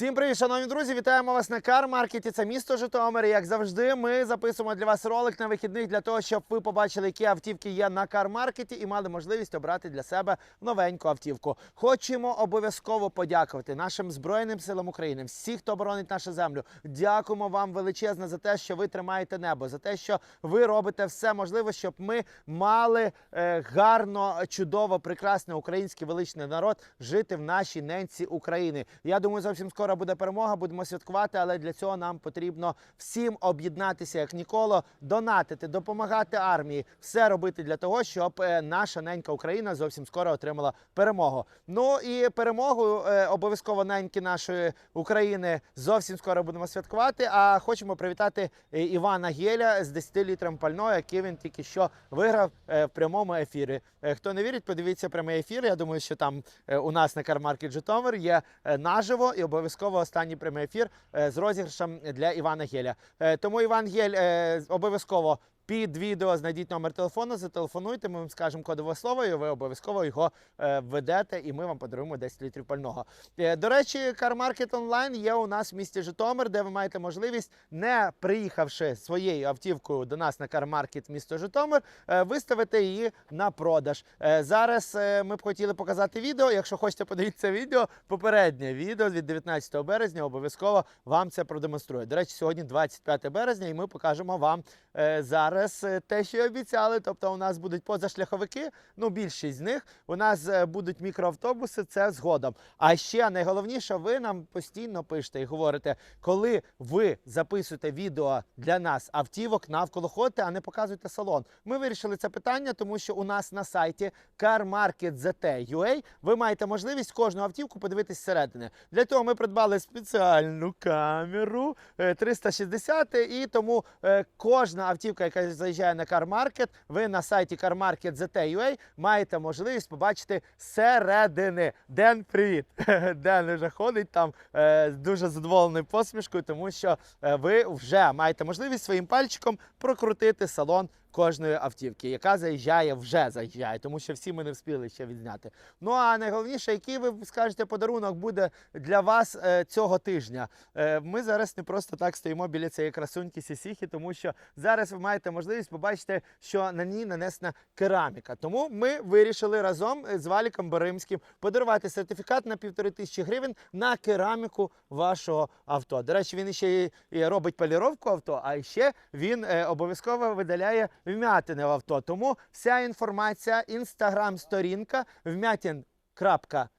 Всім привіт, шановні друзі! Вітаємо вас на кар-маркеті. Це місто Житомир. Як завжди, ми записуємо для вас ролик на вихідних для того, щоб ви побачили, які автівки є на кар-маркеті і мали можливість обрати для себе новеньку автівку. Хочемо обов'язково подякувати нашим збройним силам України, всіх, хто боронить нашу землю. Дякуємо вам величезно за те, що ви тримаєте небо, за те, що ви робите все можливе, щоб ми мали е, гарно, чудово, прекрасний український величний народ жити в нашій ненці України. Я думаю, зовсім скоро буде перемога, будемо святкувати, але для цього нам потрібно всім об'єднатися як ніколи, донатити, допомагати армії, все робити для того, щоб е, наша ненька Україна зовсім скоро отримала перемогу. Ну і перемогу е, обов'язково неньки нашої України зовсім скоро будемо святкувати. А хочемо привітати е, Івана Геля з 10 літром пального, який він тільки що виграв в прямому ефірі. Хто не вірить, подивіться прямий ефір. Я думаю, що там у нас на Кармаркет Житомир є наживо і обов'язково останній прямий ефір е, з розіграшем для Івана Геля. Е, Тому Іван Гель е, обов'язково. Під відео знайдіть номер телефону, зателефонуйте, ми вам скажемо кодове слово, і ви обов'язково його е, введете, і ми вам подаруємо 10 літрів пального. Е, До речі, Car Market Online є у нас в місті Житомир, де ви маєте можливість, не приїхавши своєю автівкою до нас на Car місто Житомир, е, виставити її на продаж. Зараз ми б хотіли показати відео. Якщо хочете подивитися відео, попереднє відео від 19 березня обов'язково вам це продемонструю. До речі, сьогодні 25 березня, і ми покажемо вам е, зараз е, те, що і обіцяли. Тобто, у нас будуть позашляховики, ну більшість з них. У нас е, будуть мікроавтобуси, це згодом. А ще найголовніше, ви нам постійно пишете і говорите, коли ви записуєте відео для нас автівок навколо ходите, а не показуєте салон. Ми вирішили це питання, тому що у нас на сайті carmarket.zt.ua ви маєте можливість кожну автівку подивитись зсередини. Для того ми придбали спеціальну камеру е, 360, і тому е, кожна автівка, яка заїжджає на CarMarket, ви на сайті carmarket.zt.ua маєте можливість побачити зсередини. Ден, привіт! Ден вже ходить там е, дуже задоволений посмішкою, тому що е, ви вже маєте можливість своїм пальчиком прокрутити салон кожної автівки, яка заїжджає, вже заїжджає, тому що всі ми не встигли ще відзняти. Ну а найголовніше, який ви скажете подарунок буде для вас е, цього тижня. Е, ми зараз не просто так стоїмо біля цієї красуньки Сісіхи, тому що зараз ви маєте можливість побачити, що на ній нанесена кераміка. Тому ми вирішили разом з Валіком Боримським подарувати сертифікат на півтори тисячі гривень на кераміку вашого авто. До речі, він ще і робить поліровку авто, а ще він е, обов'язково видаляє вмятини в авто. Тому вся інформація, інстаграм-сторінка вмятин.нет.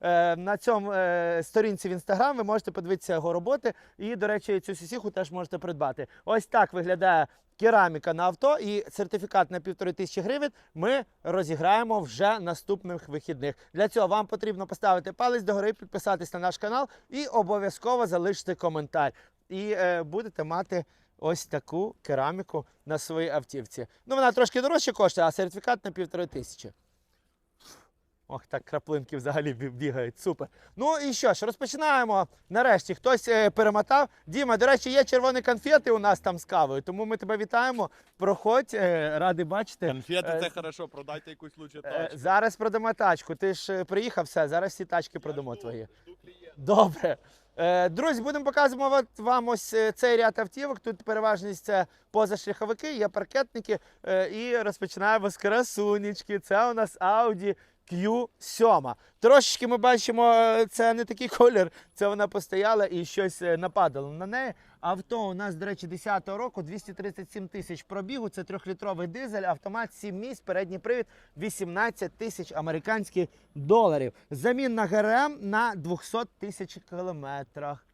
Е, На цьому е, сторінці в інстаграм ви можете подивитися його роботи. І, до речі, цю сісіху теж можете придбати. Ось так виглядає кераміка на авто і сертифікат на півтори тисячі гривень ми розіграємо вже наступних вихідних. Для цього вам потрібно поставити палець догори, підписатись на наш канал і обов'язково залишити коментар. І е, будете мати ось таку кераміку на своїй автівці. Ну, вона трошки дорожче коштує, а сертифікат на півтори тисячі. Ох, так краплинки взагалі бігають. Супер. Ну і що ж, розпочинаємо. Нарешті хтось е, перемотав. Діма, до речі, є червоні конфети у нас там з кавою, тому ми тебе вітаємо. Проходь, е, радий бачити. Конфети Е, це хорошо, продайте якусь лучше тачку. Зараз продамо тачку. Ти ж приїхав, все, зараз всі тачки продамо твої. Добре. Е, Друзі, будемо показувати вам ось е, цей ряд автівок. Тут переважність це позашляховики, є паркетники. Е, І розпочинаємо з красунечки. Це у нас Audi Q7. Трошечки ми бачимо, це не такий колір, це вона постояла і щось нападало на неї. Авто у нас, до речі, 10-го року, 237 тисяч пробігу. Це трьохлітровий дизель, автомат 7 місць, передній привід 18 тисяч американських доларів. Замінна ГРМ на 200 тисяч кілометрах.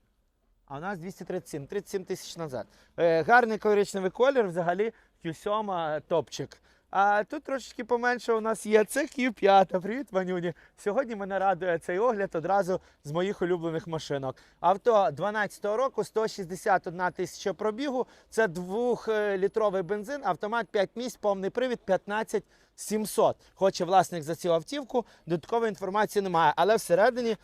А у нас 237, 37 тисяч назад. Е, гарний коричневий колір, взагалі Q7 топчик. А тут трошечки поменше у нас є. Це Q5. Привіт, Ванюні. Сьогодні мене радує цей огляд одразу з моїх улюблених машинок. Авто 12-го року, 161 тисяча пробігу. Це 2-літровий бензин, автомат 5 місць, повний привід 15 700. Хоче власник за цю автівку. Додаткової інформації немає, але всередині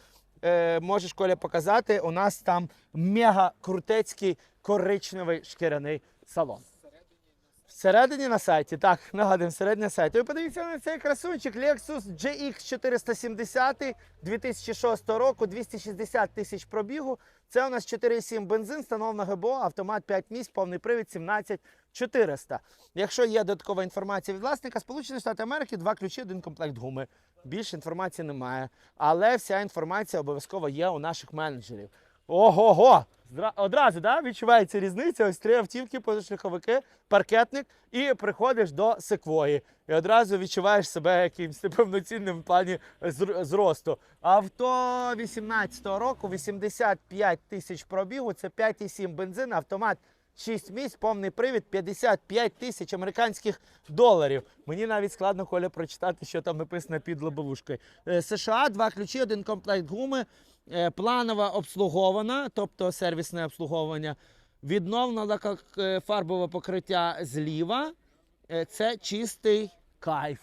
е, можеш Коля показати. У нас там мега крутецький коричневий шкіряний салон. Всередині на сайті, так, нагадуємо, всередині на сайті. Ви подивіться на цей красунчик Lexus GX 470 2006 року, 260 тисяч пробігу. Це у нас 4,7 бензин, встановлено ГБО, автомат 5 місць, повний привід 17400. Якщо є додаткова інформація від власника, Сполучені Штати Америки, два ключі, один комплект гуми. Більше інформації немає. Але вся інформація обов'язково є у наших менеджерів. Ого-го! Одразу да, відчувається різниця. Ось три автівки, позашляховики, паркетник, і приходиш до секвої. І одразу відчуваєш себе якимось повноцінним в плані зр- зросту. Авто 18-го року, 85 тисяч пробігу, це 5,7 бензин, автомат 6 місць, повний привід, 55 тисяч американських доларів. Мені навіть складно Коля прочитати, що там написано під лобовушкою. Е, США, два ключі, один комплект гуми, е, планово обслугована, тобто сервісне обслуговування. Відновлено лакофарбове покриття зліва. Е, Це чистий кайф.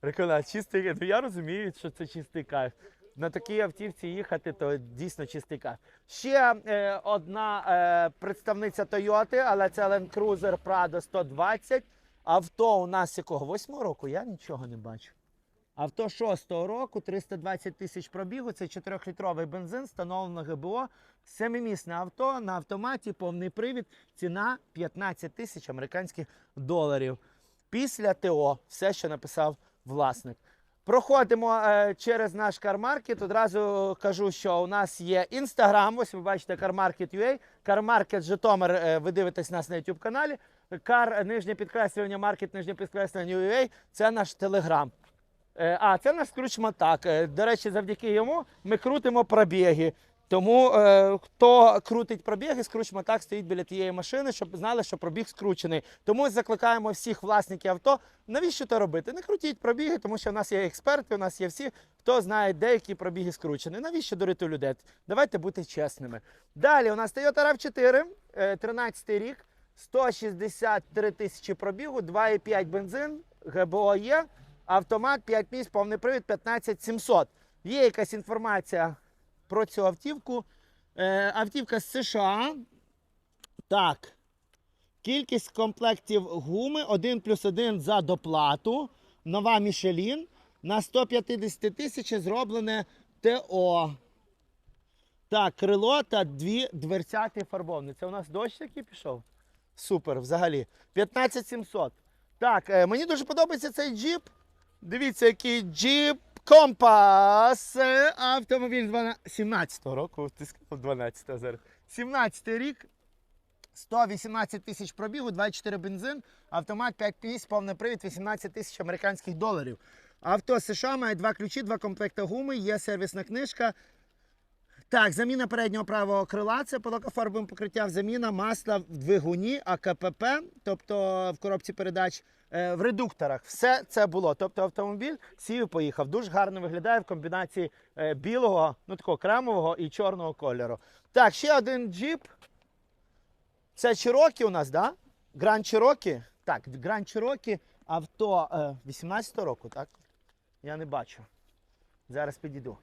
Прикольно, чистий. Ну я розумію, що це чистий кайф. На такій автівці їхати, то дійсно чистий кайф. Ще е, одна е, представниця Toyota, але це Land Cruiser Prado 120. Авто у нас якого? Восьмого року? Я нічого не бачу. Авто 6-го року, 320 тисяч пробігу, це 4-літровий бензин, встановлено ГБО, семимісне авто на автоматі, повний привід, ціна 15 тисяч американських доларів. Після ТО, все, що написав власник. Проходимо е, через наш кармаркет. Одразу кажу, що у нас є інстаграм. Ось ви бачите CarMarket.ua. CarMarket Житомир. е, ви дивитесь нас на YouTube каналі. Кар нижнє підкреслювання, маркет нижнє підкреслювання UA. Це наш телеграм. Е, А, це наш кручматак. Е, До речі, завдяки йому ми крутимо пробіги. Тому е, хто крутить пробіги, скручматак стоїть біля тієї машини, щоб знали, що пробіг скручений. Тому закликаємо всіх власників авто. Навіщо це робити? Не крутіть пробіги, тому що в нас є експерти, у нас є всі, хто знає, деякі пробіги скручені. Навіщо дурити людей? Давайте бути чесними. Далі у нас Toyota RAV4, е, 13 рік, 163 тисячі пробігу, 2,5 бензин, ГБО є. Автомат 5 місць, повний привід 15700. Є якась інформація про цю автівку. Е, автівка з США. Так. Кількість комплектів гуми 1 плюс 1 за доплату. Нова Мішелін. На 150 тисяч зроблене ТО. Так, крило та дві дверцяти фарбовні. Це у нас дощ такий пішов? Супер, взагалі. 15700. Так, е, мені дуже подобається цей джіп. Дивіться, який джіп компас. Е, Автомобіль 12 17-го року. Ти сказав 12 зараз. 17 рік. 118 тисяч пробігу, 24 бензин, автомат 5 піс, повний привід, 18 тисяч американських доларів. Авто США має два ключі, два комплекти гуми, є сервісна книжка. Так, заміна переднього правого крила, це по лакофарбовим покриттям, заміна масла в двигуні, АКПП, тобто в коробці передач, е, в редукторах. Все це було. Тобто автомобіль сів і поїхав. Дуже гарно виглядає в комбінації е, білого, ну такого кремового і чорного кольору. Так, ще один джіп. Це Чирокі у нас, да? Гранд Чирокі. Так, Гранд Чирокі, авто е, 18-го року, так? Я не бачу. Зараз підійду.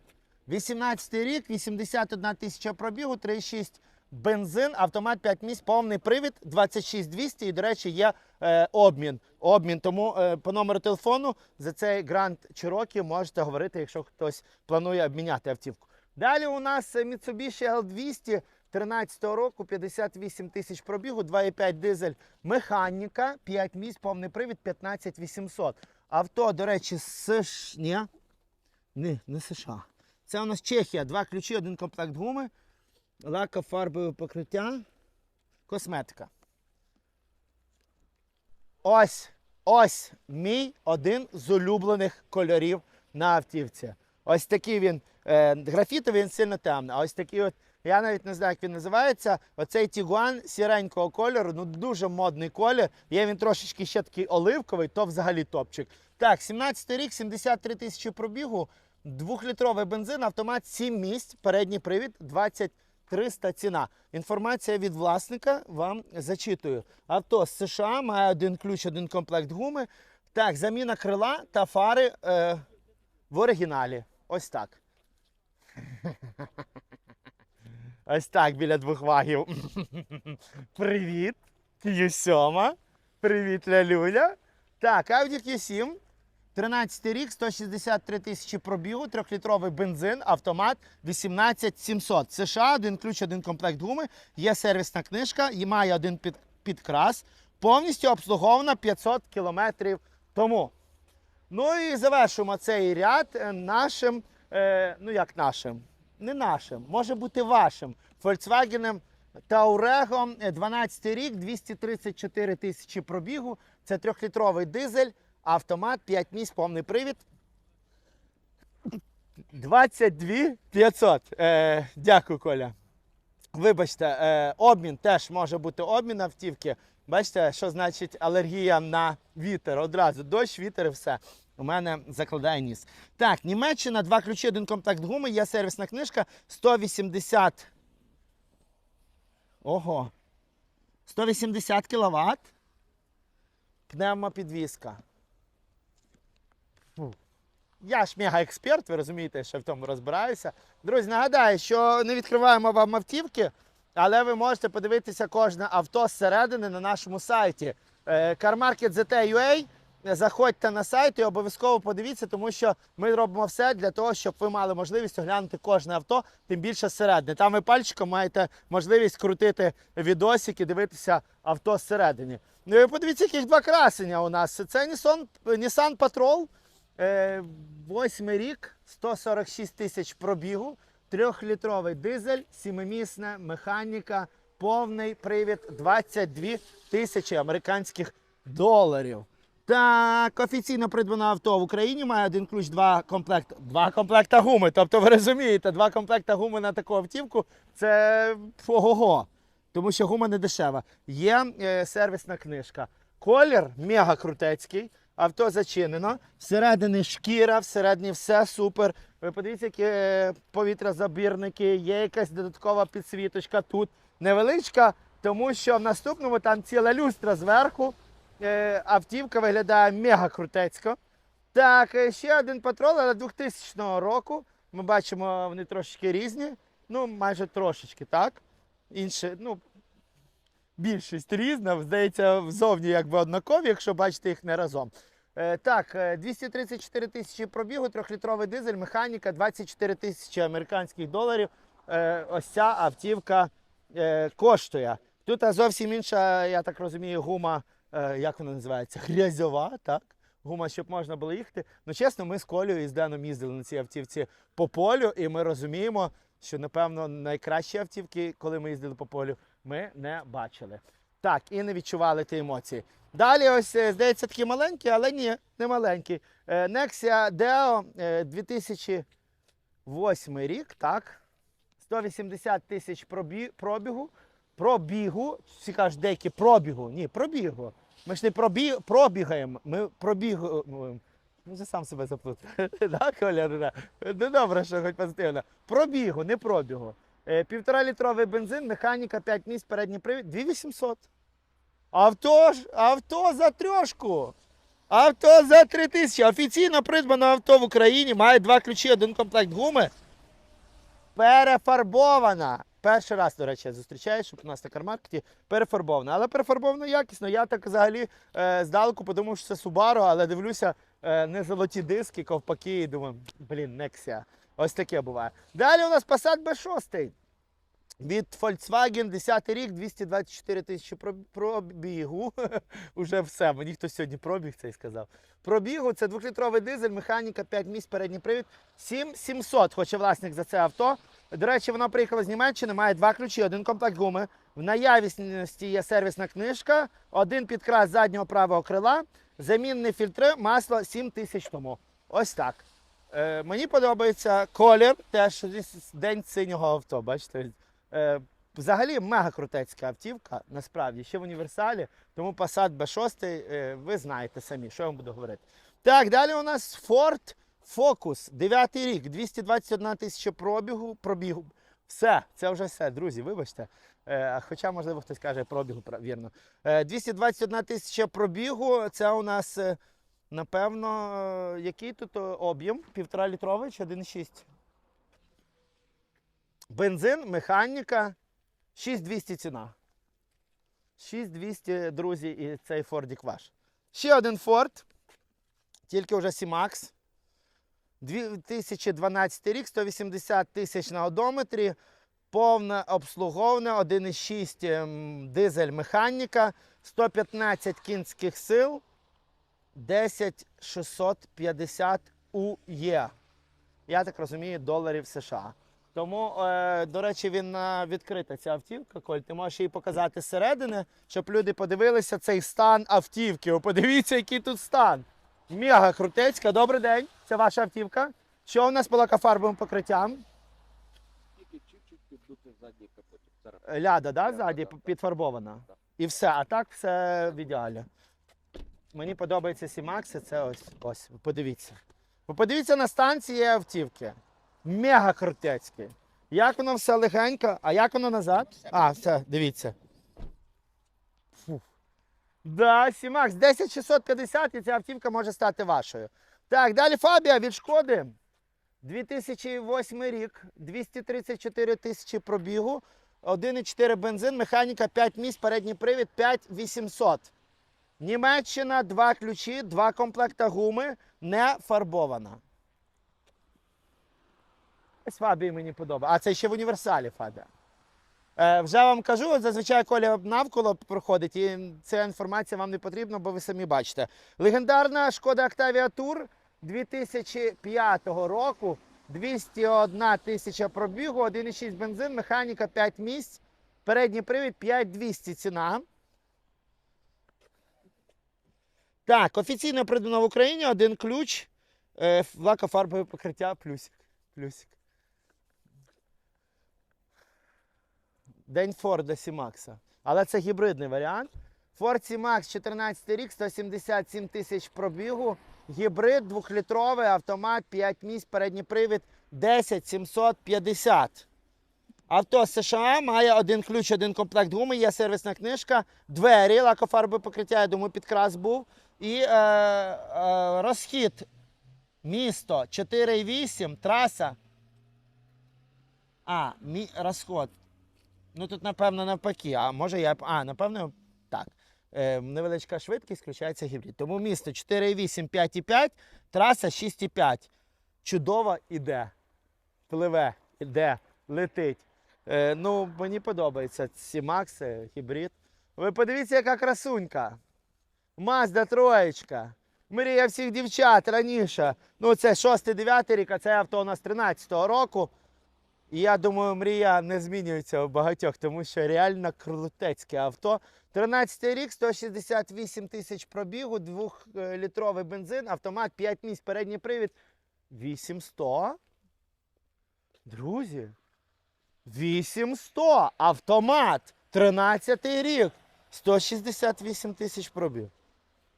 18 рік, 81 тисяча пробігу, 3,6 бензин, автомат 5 місць, повний привід, 26200 і, до речі, є е, обмін. обмін. Тому е, по номеру телефону за цей Grand Cherokee можете говорити, якщо хтось планує обміняти автівку. Далі у нас е, Mitsubishi L200 13 року, 58 тисяч пробігу, 2,5 дизель механіка, 5 місць, повний привід, 15800. Авто, до речі, США. Ні, не, не США. Це у нас Чехія. Два ключі, один комплект гуми, лакофарбове покриття, косметика. Ось, ось мій один з улюблених кольорів на автівці. Ось такий він е, графітовий, він сильно темний. Ось такий от, я навіть не знаю, як він називається. Оцей Тігуан сіренького кольору, ну дуже модний колір. Є він трошечки ще такий оливковий, то взагалі топчик. Так, 17 рік, 73 тисячі пробігу, двохлітровий бензин, автомат 7 місць, передній привід 20 300 ціна. Інформація від власника вам зачитую. Авто з США має один ключ, один комплект гуми. Так, заміна крила та фари е, в оригіналі. Ось так. Ось так біля двох вагів. Привіт, Q7. Привіт, Лялюля. Так, Audi Q7. 13 рік, 163 тисячі пробігу, 3-літровий бензин, автомат 18700. США, один ключ, один комплект гуми, є сервісна книжка, і має один під, підкрас, повністю обслугована 500 кілометрів тому. Ну і завершимо цей ряд е, нашим, е, ну як нашим, не нашим, може бути вашим Volkswagen Таурего, е, 12 рік, 234 тисячі пробігу. Це трьохлітровий дизель, автомат, 5 місць, повний привід. 22 500. Е, дякую, Коля. Вибачте, е, обмін теж може бути обмін автівки. Бачите, що значить алергія на вітер? Одразу дощ, вітер і все. У мене закладає ніс. Так, Німеччина, два ключі, один комплект гуми, є сервісна книжка 180. Ого. 180 кВт. Пневмопідвізка. Я ж мега-експерт, ви розумієте, що в тому розбираюся. Друзі, нагадаю, що не відкриваємо вам автівки, але ви можете подивитися кожне авто зсередини на нашому сайті. Е, CarMarket ZT.ua. Заходьте на сайт і обов'язково подивіться, тому що ми робимо все для того, щоб ви мали можливість оглянути кожне авто, тим більше зсередини. Там ви пальчиком маєте можливість крутити відосик і дивитися авто зсередині. Ну і подивіться, яких два красення у нас. Це Nissan, Nissan Patrol. Е, Восьмий рік, 146 тисяч пробігу, трьохлітровий дизель, сімимісна механіка, повний привід 22 тисячі американських доларів. Так, офіційно придбане авто в Україні має один ключ, два комплекти. Два комплекта гуми. Тобто ви розумієте, два комплекта гуми на таку автівку це ого-го. Тому що гума не дешева. Є е, сервісна книжка. Колір мега крутецький. Авто зачинено. Всередині шкіра, всередині все супер. Ви подивіться, які е, повітрязабірники, є якась додаткова підсвіточка тут. Невеличка, тому що в наступному там ціла люстра зверху. Е, автівка виглядає мега крутецько. Так, е, ще один патрол, але 2000 року. Ми бачимо, вони трошечки різні. Ну, майже трошечки, так. Інше, ну, більшість різна. Здається, взовні якби однакові, якщо бачите їх не разом. Е, так, е, 234 тисячі пробігу, трьохлітровий дизель, механіка, 24 тисячі американських доларів. Е, ось ця автівка е, коштує. Тут е, зовсім інша, я так розумію, гума, е, як вона називається? Грязьова, так? Гума, щоб можна було їхати. Ну, чесно, ми з Колею і з Деном їздили на цій автівці по полю, і ми розуміємо, що, напевно, найкращі автівки, коли ми їздили по полю, ми не бачили. Так, і не відчували ті емоції. Далі, ось, е, здається, такі маленькі, але ні, не маленькі. Е, Nexia Deo е, 2008 рік, так. 180 тисяч пробі- пробігу. Пробігу. Всі кажуть, деякі пробігу. Ні, пробігу. Ми ж не пробі... пробігаємо, ми пробігуємо. Ну, вже сам себе заплутав. Так, Коля? Ну. Ну добре, що хоч позитивно. Пробігу, не пробігу. Е, Півтора літровий бензин, механіка, 5 місць, передній привід, 2800. Авто авто за трьошку. Авто за 3 тисячі. Офіційно придбане авто в Україні, має два ключі, один комплект гуми. Перефарбована. Перший раз, до речі, зустрічаю, щоб у нас на кармаркеті перефарбована. Але перефарбована якісно. Я так взагалі е, здалеку подумав, що це Subaru, але дивлюся е, не золоті диски, ковпаки, і думаю, блін, Nexia. Ось таке буває. Далі у нас Passat B6. Від Volkswagen 10 рік, 224 тисячі пробігу. Уже все, мені хтось сьогодні пробіг цей сказав. Пробігу це 2-літровий дизель, механіка, 5 місць, передній привід. 7700 хоче власник за це авто. До речі, воно приїхало з Німеччини, має два ключі, один комплект гуми. В наявності є сервісна книжка, один підкрас заднього правого крила, замінні фільтри, масло 7 тисяч тому. Ось так. Е, мені подобається колір, теж день синього авто. Бачите? Е, взагалі мега крутецька автівка, насправді, ще в універсалі. Тому Passat B6, е, ви знаєте самі, що я вам буду говорити. Так, далі у нас Ford Focus, 9 рік, 221 тисяча пробігу, пробігу. Все, це вже все, друзі, вибачте. Е, хоча, можливо, хтось каже пробігу, вірно. Е, 221 тисяча пробігу, це у нас, е, напевно, е, який тут е, об'єм? Півтора літровий чи 1,6? Бензин, механіка, 6200 ціна. 6200, друзі, і цей Фордік ваш. Ще один Форд, тільки вже Сімакс. 2012 рік, 180 тисяч на одометрі, повне обслуговане, 1,6 ем, дизель механіка, 115 кінських сил, 10650 УЄ. Я так розумію, доларів США. Тому, е, до речі, він е, відкрита ця автівка. Коль, ти можеш її показати зсередини, щоб люди подивилися цей стан автівки. О, подивіться, який тут стан. Мега крутецька. Добрий день. Це ваша автівка. Що у нас по лакофарбовим покриттям? Тільки чуть-чуть піддути задній капотик. Зараз. Е, Ляда, да, ззаді да. підфарбована. Да. І все. А так все в ідеалі. Мені подобається Сімакси, це ось. Ось, подивіться. Ви подивіться на станції автівки. Мега крутецькі. Як воно все легенько, а як воно назад? А, все, дивіться. Фу. Да, Сімакс, 10650 і ця автівка може стати вашою. Так, далі Фабія від шкоди. 2008 рік, 234 тисячі пробігу, 1,4 бензин, механіка 5 місць, передній привід 5800. Німеччина, два ключі, два комплекта гуми, не фарбована. Ось Фабії мені подобається. А це ще в універсалі Фабія. Е, вже вам кажу, зазвичай Коля навколо проходить, і ця інформація вам не потрібна, бо ви самі бачите. Легендарна шкода Octavia Tour 2005 року. 201 тисяча пробігу, 1,6 бензин, механіка 5 місць, передній привід 5200 ціна. Так, офіційно придбано в Україні один ключ, е, лакофарбове покриття, плюсик. плюсик. День Форда Сімакса. Але це гібридний варіант. Ford C-Max 14 рік, 177 тисяч пробігу. Гібрид, двохлітровий автомат, 5 місць, передній привід 10 750. Авто з США має один ключ, один комплект гуми, є сервісна книжка, двері, лакофарбове покриття, я думаю, підкрас був. І е, е, розхід місто 4,8, траса. А, мі, розход. Ну тут, напевно, навпаки. А може я. А, напевно, так. Е, невеличка швидкість, включається гібрид. Тому місто 4,8, 5,5, траса 6,5. Чудово іде. Пливе, іде, летить. Е, ну, мені подобається ці Макси, гібрид. Ви подивіться, яка красунька. Мазда троєчка. Мрія всіх дівчат раніше. Ну, це 6-9 рік, а це авто у нас 13-го року. І я думаю, мрія не змінюється у багатьох, тому що реально крутецьке авто. 13 рік, 168 тисяч пробігу, 2-літровий бензин, автомат, 5 місць, передній привід. 800. Друзі. 800. Автомат. 13 рік. 168 тисяч пробіг.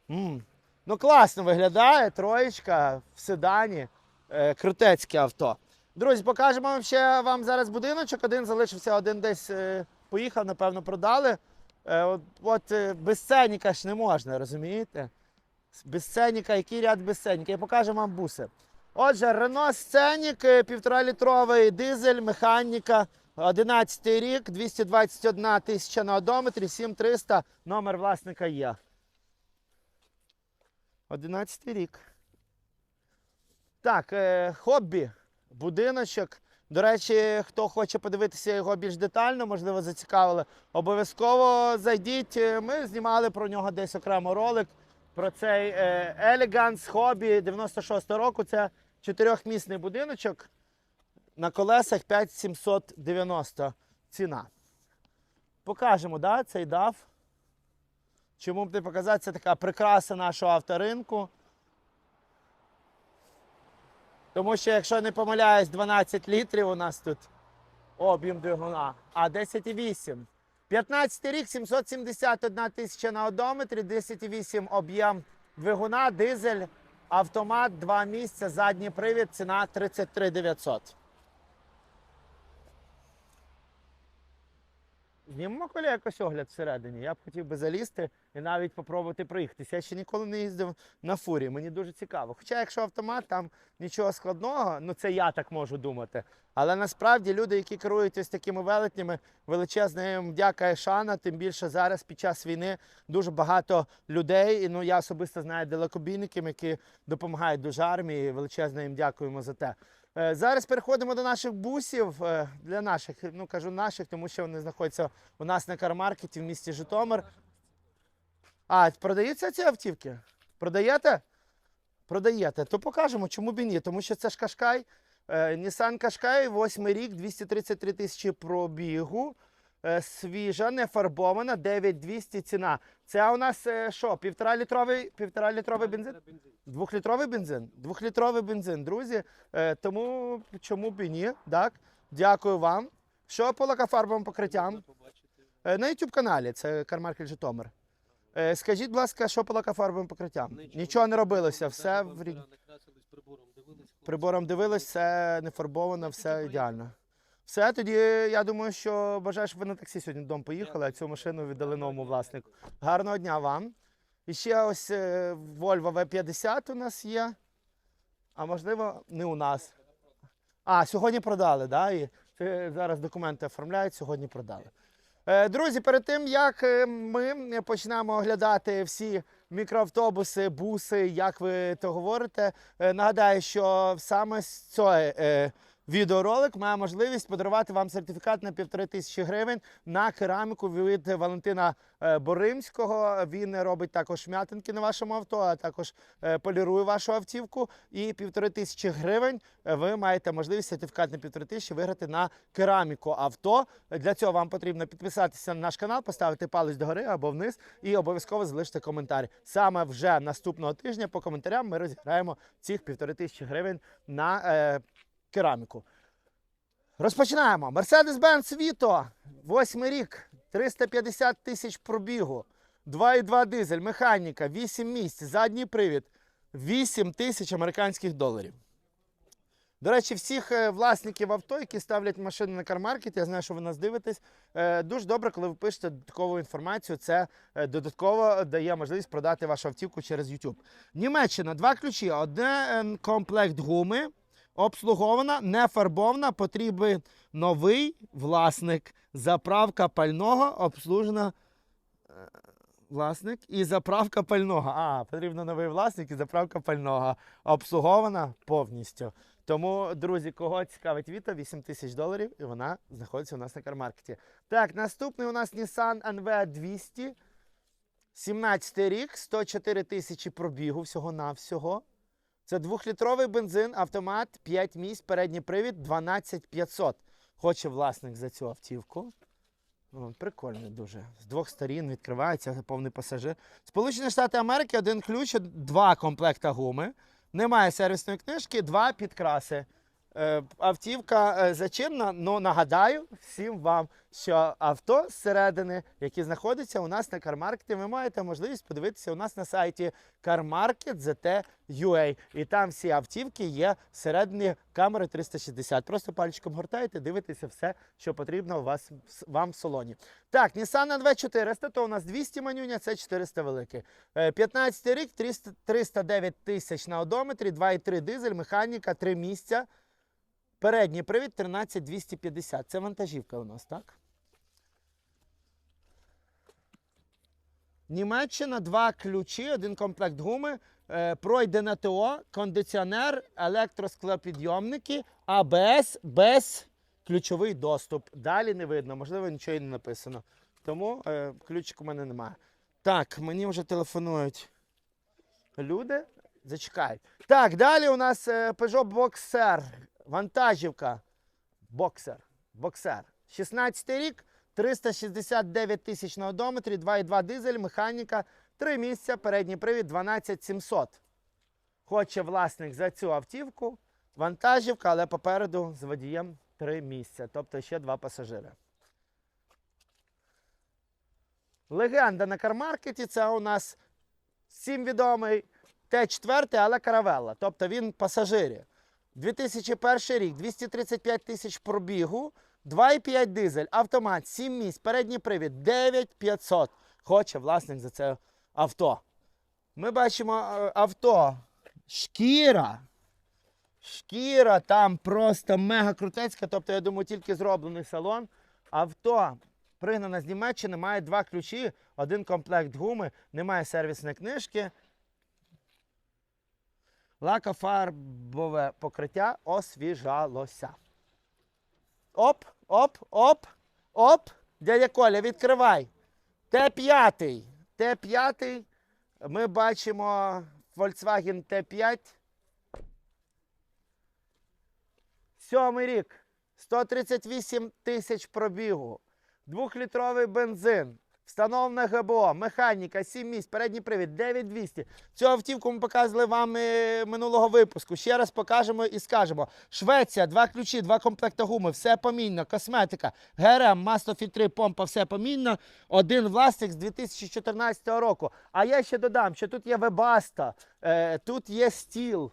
М. Ну, класно виглядає. Троєчка в седані. Е, крутецьке авто. Друзі, покажемо вам ще вам зараз будиночок. Один залишився, один десь е, поїхав, напевно, продали. Е, от от е, без ценника ж не можна, розумієте? Без ценника, який ряд без ценника. Я покажу вам буси. Отже, Scenic, е, півторалітровий дизель, механіка, 11 рік, 221 тисяча на одометрі, 7300, номер власника є. 11 рік. Так, хобі, будиночок. До речі, хто хоче подивитися його більш детально, можливо, зацікавили, обов'язково зайдіть. Е, Ми знімали про нього десь окремо ролик. Про цей е, Elegance Hobby 96 року. Це чотирьохмісний будиночок на колесах 5790 ціна. Покажемо, да, цей DAF. Чому б не показати, це така прикраса нашого авторинку. Тому що, якщо не помиляюсь, 12 літрів у нас тут об'єм двигуна, а 10,8. 15 рік, 771 тисяча на одометрі, 10,8 об'єм двигуна, дизель, автомат, 2 місця, задній привід, ціна 33 900. Знімемо коли якось огляд всередині. Я б хотів би залізти і навіть попробувати проїхатися. Я ще ніколи не їздив на фурі. Мені дуже цікаво. Хоча, якщо автомат, там нічого складного, ну це я так можу думати. Але насправді люди, які керують ось такими велетнями, величезна їм дяка і шана. Тим більше зараз під час війни дуже багато людей. І ну я особисто знаю далекобійників, які допомагають дуже армії. Величезно їм дякуємо за те. Е, Зараз переходимо до наших бусів. е, Для наших, ну кажу наших, тому що вони знаходяться у нас на кармаркеті в місті Житомир. А, продаються ці автівки? Продаєте? Продаєте. То покажемо, чому б і ні. Тому що це ж Кашкай. Нісан Кашкай, 8 рік, 233 тисячі пробігу. Е, Свіжа, не фарбована, 9200 ціна. Це у нас е, що, півтора літровий, півтора літровий бензин? Двохлітровий бензин? Двохлітровий бензин, друзі. Е, тому чому б і ні? Так? Дякую вам. Що по лакофарбовим покриттям? На YouTube каналі, це Кармаркель Житомир. Скажіть, будь ласка, що по лакофарбовим покриттям? Нічого не робилося, все в рік. Прибором дивились, все не фарбовано, все ідеально. Все, тоді я думаю, що бажаю, щоб ви на таксі сьогодні додому поїхали, а цю машину віддали новому власнику. Гарного дня вам. І ще ось е, Volvo V50 у нас є. А можливо, не у нас. А, сьогодні продали, да? І це зараз документи оформляють, сьогодні продали. Е, Друзі, перед тим як е, ми почнемо оглядати всі мікроавтобуси, буси, як ви то говорите, нагадаю, що саме з е, відеоролик має можливість подарувати вам сертифікат на півтори тисячі гривень на кераміку від Валентина е, Боримського. Він робить також м'ятинки на вашому авто, а також е, полірує вашу автівку. І півтори тисячі гривень е, ви маєте можливість сертифікат на півтори тисячі виграти на кераміку авто. Для цього вам потрібно підписатися на наш канал, поставити палець догори або вниз і обов'язково залишити коментар. Саме вже наступного тижня по коментарям ми розіграємо цих півтори тисячі гривень на кераміку. Розпочинаємо. Mercedes-Benz Vito, восьмий рік, 350 тисяч пробігу, 2,2 дизель, механіка, 8 місць, задній привід, 8 тисяч американських доларів. До речі, всіх е, власників авто, які ставлять машини на кармаркет, я знаю, що ви нас дивитесь. е, Дуже добре, коли ви пишете додаткову інформацію. Це е, додатково дає можливість продати вашу автівку через YouTube. Німеччина, два ключі, один комплект гуми, обслугована, не фарбована, потрібен новий власник, заправка пального, обслужена. е, Власник і заправка пального. А, потрібно новий власник і заправка пального. Обслугована повністю. Тому, друзі, кого цікавить Віта, 8 тисяч доларів, і вона знаходиться у нас на кармаркеті. Так, наступний у нас Nissan NV 200. 17 рік, 104 тисячі пробігу всього-навсього. Це двохлітровий бензин, автомат, 5 місць, передній привід, 12500. Хоче власник за цю автівку. О, прикольно дуже. З двох сторін відкривається повний пасажир. Сполучені Штати Америки, один ключ, два комплекта гуми. Немає сервісної книжки, два підкраси. Е, автівка е, зачинна, але нагадаю всім вам, що авто зсередини, які знаходяться у нас на кармаркеті, ви маєте можливість подивитися у нас на сайті carmarket.zt.ua. І там всі автівки є всередині камери 360. Просто пальчиком гортаєте, дивитеся все, що потрібно у вас, вам в салоні. Так, Nissan NV400, то у нас 200 манюня, це 400 великий. Е, 15 рік, 300, 309 тисяч на одометрі, 2,3 дизель, механіка, 3 місця. Передній привід 13250. Це вантажівка у нас, так? Німеччина, два ключі, один комплект гуми, е, пройдене ТО, кондиціонер, електросклопідйомники, АБС без ключовий доступ. Далі не видно, можливо, нічого і не написано. Тому е, ключик у мене немає. Так, мені вже телефонують люди. Зачекають. Так, далі у нас е, Peugeot Boxer. Вантажівка. Боксер. Боксер. 16 рік, 369 тисяч на одометрі, 2,2 дизель, механіка, 3 місця, передній привід 12700. Хоче власник за цю автівку. Вантажівка, але попереду з водієм 3 місця, тобто ще 2 пасажири. Легенда на кармаркеті це у нас всім відомий Т4, але каравелла. Тобто він пасажирі. 2001 рік, 235 тисяч пробігу, 2,5 дизель, автомат, 7 місць, передній привід, 9500. Хоче власник за це авто. Ми бачимо е, авто. Шкіра. Шкіра там просто мега крутецька. Тобто, я думаю, тільки зроблений салон. Авто пригнане з Німеччини, має два ключі, один комплект гуми, немає сервісної книжки. Лакофарбове покриття освіжалося. Оп, оп, оп, оп. Дядя Коля, відкривай. Т5. Т5. Ми бачимо Volkswagen Т5. Сьомий рік. 138 тисяч пробігу. Двохлітровий бензин. Встановлене ГБО, механіка, 7 місць, передній привід, 9200. Цю автівку ми показували вам е, минулого випуску. Ще раз покажемо і скажемо. Швеція, два ключі, два комплекти гуми, все помінно, косметика, ГРМ, масло фільтри, помпа, все помінно. Один власник з 2014 року. А я ще додам, що тут є е, тут є стіл.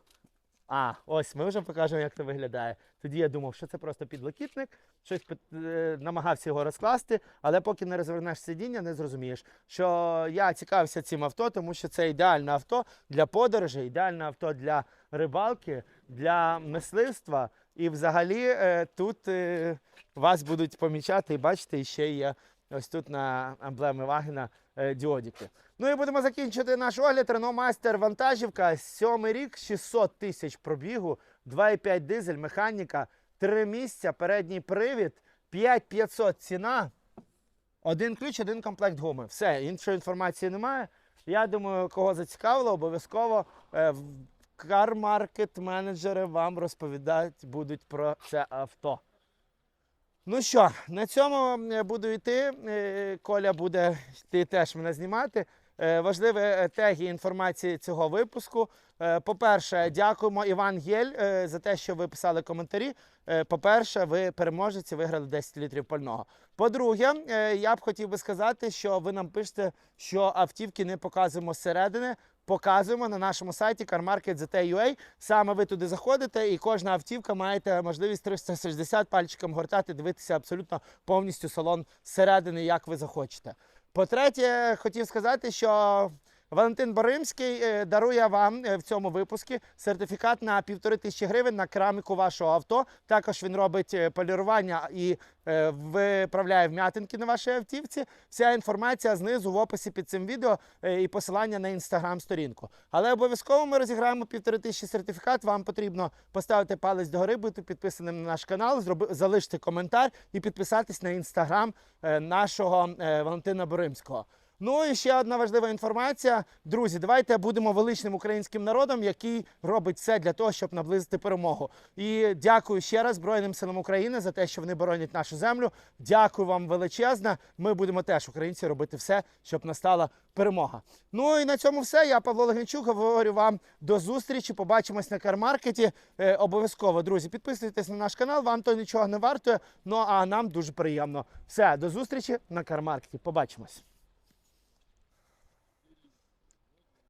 А, ось ми вже покажемо, як це виглядає. Тоді я думав, що це просто підлокітник, щось пит- е, намагався його розкласти, але поки не розвернеш сидіння, не зрозумієш, що я цікавився цим авто, тому що це ідеальне авто для подорожей, ідеальне авто для рибалки, для мисливства. І взагалі е, тут е, вас будуть помічати і бачите, ще є ось тут на емблеми Вагена діодики. Ну і будемо закінчити наш огляд. Renault Master вантажівка, сьомий рік, 600 тисяч пробігу, 2,5 дизель, механіка, 3 місця, передній привід, 5500 ціна. Один ключ, один комплект гуми. Все, іншої інформації немає. Я думаю, кого зацікавило, обов'язково кар-маркет менеджери вам розповідають будуть про це авто. Ну що, на цьому е, буду йти. Е, Коля буде йти теж мене знімати. Е, Важливі теги інформації цього випуску. Е, По-перше, дякуємо Іван Гель е, за те, що ви писали коментарі. Е, По-перше, ви переможеці виграли 10 літрів пального. По-друге, я б хотів би сказати, що ви нам пишете, що автівки не показуємо зсередини. Показуємо на нашому сайті carmarket.zt.ua. Саме ви туди заходите, і кожна автівка маєте можливість 360 пальчиком гортати, дивитися абсолютно повністю салон зсередини, як ви захочете. По-третє, хотів сказати, що Валентин Боримський е, дарує вам е, в цьому випуску сертифікат на півтори тисячі гривень на кераміку вашого авто. Також він робить е, полірування і виправляє вм'ятинки на вашій автівці. Вся інформація знизу в описі під цим відео і посилання на інстаграм-сторінку. Але обов'язково ми розіграємо півтори тисячі сертифікат. Вам потрібно поставити палець догори, бути підписаним на наш канал, залишити коментар і підписатись на інстаграм нашого Валентина Боримського. Ну і ще одна важлива інформація. Друзі, давайте будемо величним українським народом, який робить все для того, щоб наблизити перемогу. І дякую ще раз Збройним силам України за те, що вони боронять нашу землю. Дякую вам величезно. Ми будемо теж, українці, робити все, щоб настала перемога. Ну і на цьому все. Я Павло Легенчук говорю вам до зустрічі. Побачимось на кармаркеті. Е, обов'язково, друзі, підписуйтесь на наш канал. Вам то нічого не вартує. Ну а нам дуже приємно. Все, до зустрічі на кармаркеті. Побачимось.